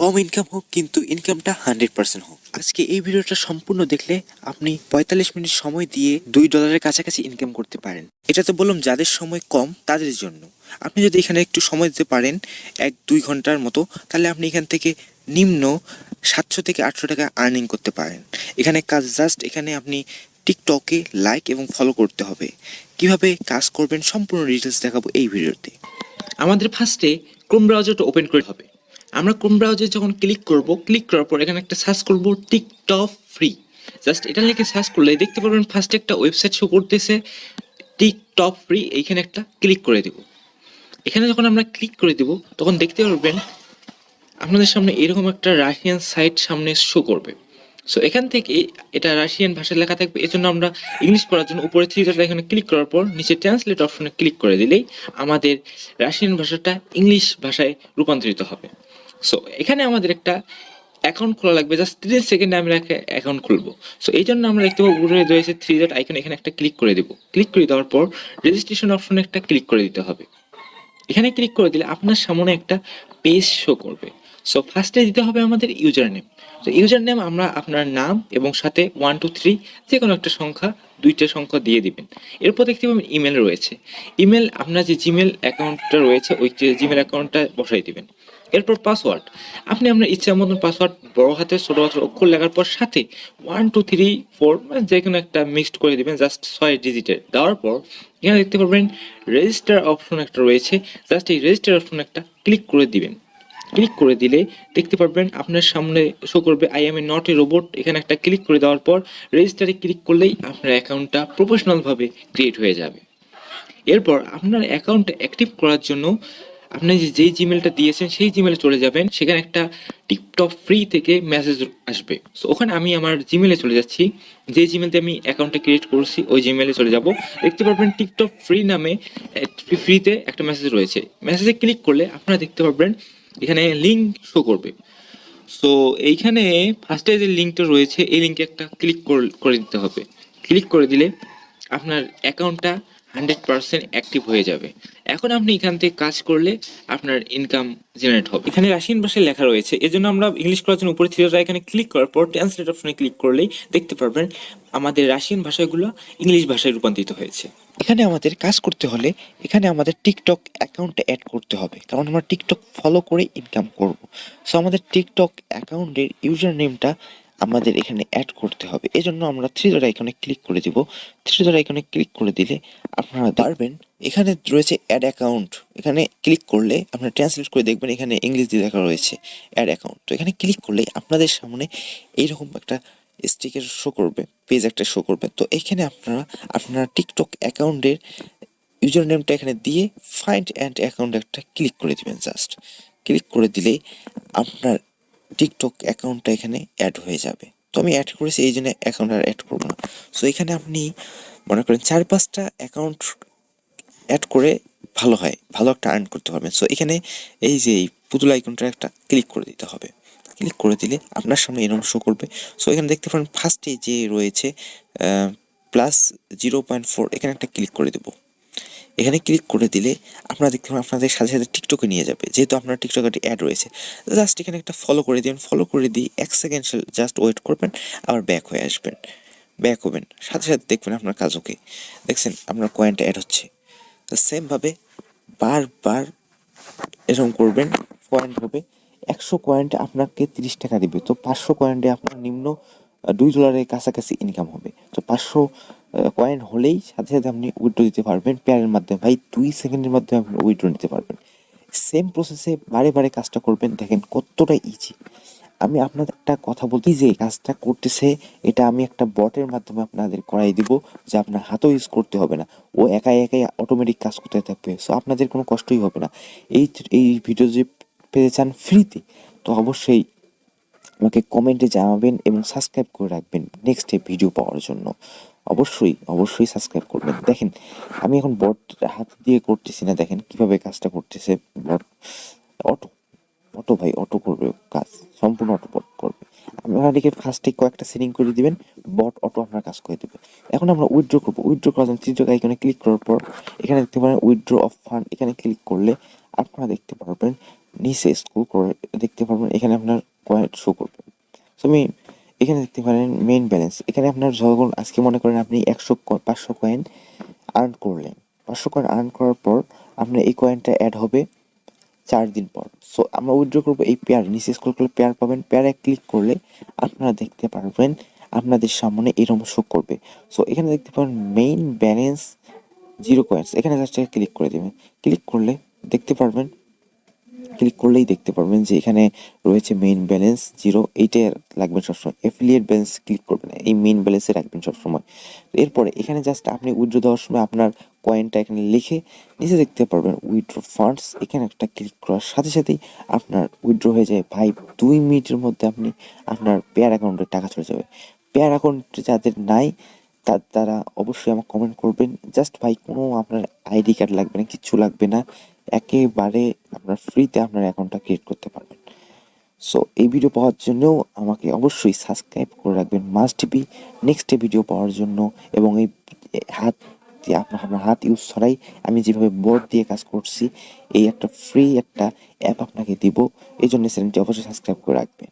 কম income হোক, কিন্তু ইনকামটা হান্ড্রেড পার্সেন্ট হোক। আজকে এই ভিডিওটা সম্পূর্ণ দেখলে আপনি পঁয়তাল্লিশ মিনিট সময় দিয়ে দুই ডলারের কাছাকাছি ইনকাম করতে পারেন। এটা তো বললাম, যাদের সময় কম, তাদের জন্য। আপনি যদি এখানে একটু সময় দিতে পারেন, এক দুই ঘণ্টার মতো, তাহলে আপনি এখান থেকে নিম্ন সাতশো থেকে আটশো টাকা আর্নিং করতে পারেন। এখানে কাজ জাস্ট এখানে আপনি টিকটকে লাইক এবং ফলো করতে হবে। কীভাবে কাজ করবেন সম্পূর্ণ ডিটেলস দেখাবো এই ভিডিওতে। আমাদের ফার্স্টে ক্রোম ব্রাউজারটা ওপেন করতে হবে। আমরা ক্রোম ব্রাউজে যখন ক্লিক করব ক্লিক করার পর এখানে একটা সার্চ করব টিকটক ফ্রি জাস্ট এটা লিখে সার্চ করলে দেখতে পারবেন ফার্স্টে একটা ওয়েবসাইট শো করতেছে টিকটক ফ্রি এইখানে একটা ক্লিক করে দেব। এখানে যখন আমরা ক্লিক করে দেব, তখন দেখতে পারবেন আপনাদের সামনে এরকম একটা রাশিয়ান সাইট সামনে শো করবে। সো এখান থেকে এটা রাশিয়ান ভাষায় লেখা থাকবে। এজন্য আমরা ইংলিশ করার জন্য উপরে থ্রি ডট এখানে ক্লিক করার পর নিচে ট্রান্সলেট অপশনে ক্লিক করে দিলেই আমাদের রাশিয়ান ভাষাটা ইংলিশ ভাষায় রূপান্তরিত হবে। সো এখানে আমাদের একটা অ্যাকাউন্ট খোলা লাগবে। জাস্ট তিরিশ সেকেন্ডে আমরা একটা অ্যাকাউন্ট খুলবো। সো এই জন্য আমরা দেখতে পাবো, উপরে রয়েছে থ্রি ডট আইকন এখানে একটা ক্লিক করে দেবো। ক্লিক করে দেওয়ার পর রেজিস্ট্রেশন অপশনে একটা ক্লিক করে দিতে হবে। এখানে ক্লিক করে দিলে আপনার সামনে একটা পেজ শো করবে। সো ফার্স্টে দিতে হবে আমাদের ইউজার নেম তো ইউজার নেম আমরা আপনার নাম এবং সাথে ওয়ান টু থ্রি যে কোনো একটা সংখ্যা, দুইটা সংখ্যা দিয়ে দিবেন। এরপর দেখতে পাবেন ইমেল রয়েছে। ইমেল আপনার যে জিমেল অ্যাকাউন্টটা রয়েছে, ওই জিমেল অ্যাকাউন্টটা বসাই দিবেন। এরপর পাসওয়ার্ড আপনি আপনার ইচ্ছা মতন পাসওয়ার্ড বড় হাতে, ছোটো হাতের অক্ষর লেখার পর সাথে ওয়ান টু থ্রি ফোর যে কোনো একটা মিক্সড করে দিবেন জাস্ট ছয় ডিজিটের দেওয়ার পর এখানে দেখতে পারবেন রেজিস্টার অপশন একটা রয়েছে। জাস্ট এই রেজিস্টার অপশন একটা ক্লিক করে দিবেন। ক্লিক করে দিলে দেখতে পারবেন আপনার সামনে শো করবে I am a not a robot এখানে একটা ক্লিক করে দেওয়ার পর রেজিস্টারে ক্লিক করলেই আপনার অ্যাকাউন্টটা প্রফেশনালভাবে ক্রিয়েট হয়ে যাবে। এরপর আপনার অ্যাকাউন্টটা অ্যাক্টিভ করার জন্য আপনি যে, যেই জিমেলটা দিয়েছেন, সেই জিমেলে চলে যাবেন। সেখানে একটা টিকটক ফ্রি থেকে মেসেজ আসবে। সো ওখানে আমি আমার জিমেলে চলে যাচ্ছি। যে জিমেলতে আমি অ্যাকাউন্টটা ক্রিয়েট করছি, ওই জিমেলে চলে যাব। দেখতে পারবেন টিকটক ফ্রি নামে ফ্রিতে একটা মেসেজ রয়েছে। মেসেজে ক্লিক করলে আপনারা দেখতে পারবেন এখানে লিঙ্ক শো করবে। সো এইখানে ফার্স্টে যে লিঙ্কটা রয়েছে, এই লিঙ্কে একটা ক্লিক করে দিতে হবে। ক্লিক করে দিলে আপনার অ্যাকাউন্টটা হান্ড্রেড পার্সেন্ট অ্যাক্টিভ হয়ে যাবে। এখন আপনি এখান থেকে কাজ করলে আপনার ইনকাম জেনারেট হবে। এখানে রাশিয়ান ভাষায় লেখা রয়েছে এজন্য আমরা ইংলিশ করার জন্য উপরে থ্রি এখানে ক্লিক করার পর ট্রান্সলেট অপশনে ক্লিক করলেই দেখতে পারবেন আমাদের রাশিয়ান ভাষাগুলো ইংলিশ ভাষায় রূপান্তরিত হয়েছে। এখানে আমাদের কাজ করতে হলে এখানে আমাদের টিকটক অ্যাকাউন্টে অ্যাড করতে হবে কারণ আমরা টিকটক ফলো করে ইনকাম করব। সো আমাদের টিকটক অ্যাকাউন্টের ইউজার নেমটা আমাদের এখানে অ্যাড করতে হবে এজন্য আমরা থ্রি ডট আইকনে ক্লিক করে দিব। থ্রি ডট আইকনে ক্লিক করে দিলে আপনারা পারবেন এখানে রয়েছে অ্যাড অ্যাকাউন্ট এখানে ক্লিক করলে আপনারা ট্রান্সলেট করে দেখবেন এখানে ইংলিশ দিয়ে লেখা রয়েছে অ্যাড অ্যাকাউন্ট তো এখানে ক্লিক করলে আপনাদের সামনে এইরকম একটা স্টিকের শো করবে পেজ একটা শো করবে। তো এখানে আপনারা, আপনার টিকটক অ্যাকাউন্টের ইউজার নেমটা এখানে দিয়ে ফাইন্ড অ্যান্ড অ্যাকাউন্ট একটা ক্লিক করে দিবেন জাস্ট ক্লিক করে দিলেই আপনার টিকটক অ্যাকাউন্টটা এখানে অ্যাড হয়ে যাবে। তো আমি অ্যাড করেছি, এই জন্য অ্যাকাউন্ট আর অ্যাড করব না। সো এখানে আপনি মনে করেন চার পাঁচটা অ্যাকাউন্ট অ্যাড করে ভালো হয়, ভালো একটা আর্ন করতে পারবেন সো এখানে এই যে এই পুতুল আইকনটা একটা ক্লিক করে দিতে হবে। ক্লিক করে দিলে আপনার সামনে এরকম শো করবে। সো এখানে দেখতে পারেন ফার্স্টে যে রয়েছে প্লাস জিরো পয়েন্ট ফোর এখানে একটা ক্লিক করে দেবো। এখানে ক্লিক করে দিলে আপনারা দেখতে পাবেন আপনাদের সাথে সাথে টিকটকে নিয়ে যাবে, যেহেতু আপনার টিকটকে একটি অ্যাড রয়েছে। জাস্ট এখানে একটা ফলো করে দিবেন ফলো করে দিয়ে এক সেকেন্ড জাস্ট ওয়েট করবেন, আবার ব্যাক হয়ে আসবেন। ব্যাক হবেন। সাথে সাথে দেখবেন আপনার কাজ ওকে দেখছেন, আপনার কয়েনটা অ্যাড হচ্ছে। সেমভাবে বারবার এরকম করবেন পয়েন্ট হবে। একশো পয়েন্টে আপনাকে তিরিশ টাকা দিবে। তো পাঁচশো পয়েন্টে আপনার নিম্ন দুই ডলারের কাছাকাছি ইনকাম হবে। তো পাঁচশো কয়েন হলেই সাথে সাথে আপনি উইথড্র দিতে পারবেন। পেয়ারের মাধ্যমে ভাই, দুই সেকেন্ডের মাধ্যমে আপনি উইথড্র নিতে পারবেন। সেম প্রসেসে বারে বারে কাজটা করবেন। দেখেন কতটা ইজি আমি আপনাদের একটা কথা বলতে যে কাজটা করতেছে, এটা আমি একটা বটের মাধ্যমে আপনাদের করাই দিব, যে আপনার হাতও ইউজ করতে হবে না। ও একাই একাই অটোমেটিক কাজ করতে থাকবে সো আপনাদের কোনো কষ্টই হবে না। এই এই ভিডিও যে পেতে চান ফ্রিতে তো অবশ্যই আমাকে কমেন্টে জানাবেন এবং সাবস্ক্রাইব করে রাখবেন নেক্সট ভিডিও পাওয়ার জন্য। অবশ্যই অবশ্যই সাবস্ক্রাইব করবেন। দেখেন, আমি এখন বট হাত দিয়ে করতেছি না, দেখেন কীভাবে কাজটা করতেছে। Bot, auto. অটো ভাই, অটো করবে, কাজ, সম্পূর্ণ অটো বট করবে। আপনাদেরকে ফার্স্টে কয়েকটা সেটিং করে দিবেন বট অটো আপনার কাজ করে দেবে। এখন আমরা উইথড্র করব। উইথড্র করার জন্য তৃতীয় আইকনে ক্লিক করার পর, এখানে দেখতে পারেন উইথড্র অফ ফান্ড এখানে ক্লিক করলে আপনারা দেখতে পারবেন, নিচে স্কুল করে দেখতে পারবেন, এখানে আপনার কয়েন শো করবে। সো আমি এখানে দেখতে পারেন মেইন ব্যালেন্স এখানে আপনার যখন আজকে মনে করেন আপনি একশো পাঁচশো কয়েন আর্ন করলেন। পাঁচশো কয়েন আর্ন করার পর আপনার এই কয়েনটা অ্যাড হবে। চার দিন পর। সো আমরা উইথড্র করব এই পেয়ার নিচে স্কুল করলে পেয়ার পাবেন। পেয়ারে ক্লিক করলে আপনারা দেখতে পারবেন আপনাদের সামনে এরকম শো করবে। সো এখানে দেখতে পাবেন মেইন ব্যালেন্স জিরো কয়েন্স এখানে জাস্ট ক্লিক করে দেবেন। ক্লিক করলে দেখতে পারবেন ক্লিক করলেই দেখতে পারবেন যে এখানে রয়েছে মেইন ব্যালেন্স জিরো এইটাই রাখবেন সবসময়। এফিলিয়েট ব্যালেন্স ক্লিক করবেন, এই মেইন ব্যালেন্সে রাখবেন সবসময়। এরপরে এখানে জাস্ট আপনি উইথড্র দেওয়ার সময় আপনার কয়েনটা এখানে লিখে নিচে দেখতে পারবেন উইথড্র ফান্ডস এখানে একটা ক্লিক করার সাথে সাথেই আপনার উইথড্র হয়ে যায়। ভাই, দুই মিনিটের মধ্যে আপনি আপনার পেয়ার অ্যাকাউন্টে টাকা চলে যাবে। পেয়ার অ্যাকাউন্ট যাদের নাই তার তারা অবশ্যই আমাকে কমেন্ট করবেন। জাস্ট ভাই, কোনো আপনার আইডি কার্ড লাগবে না কিচ্ছু লাগবে না। একেবারে আপনার ফ্রিতে আপনার অ্যাকাউন্টটা ক্রিয়েট করতে পারবেন। সো এই ভিডিও পাওয়ার জন্যও আমাকে অবশ্যই সাবস্ক্রাইব করে রাখবেন মাস্ট বি নেক্সট ভিডিও পাওয়ার জন্য এবং এই হাত দিয়ে আপনার আপনার হাত ইউজ ছাড়াই আমি যেভাবে বোর্ড দিয়ে কাজ করছি, এই একটা ফ্রি একটা অ্যাপ আপনাকে দিব। এই জন্য চ্যানেলটি অবশ্যই সাবস্ক্রাইব করে রাখবেন।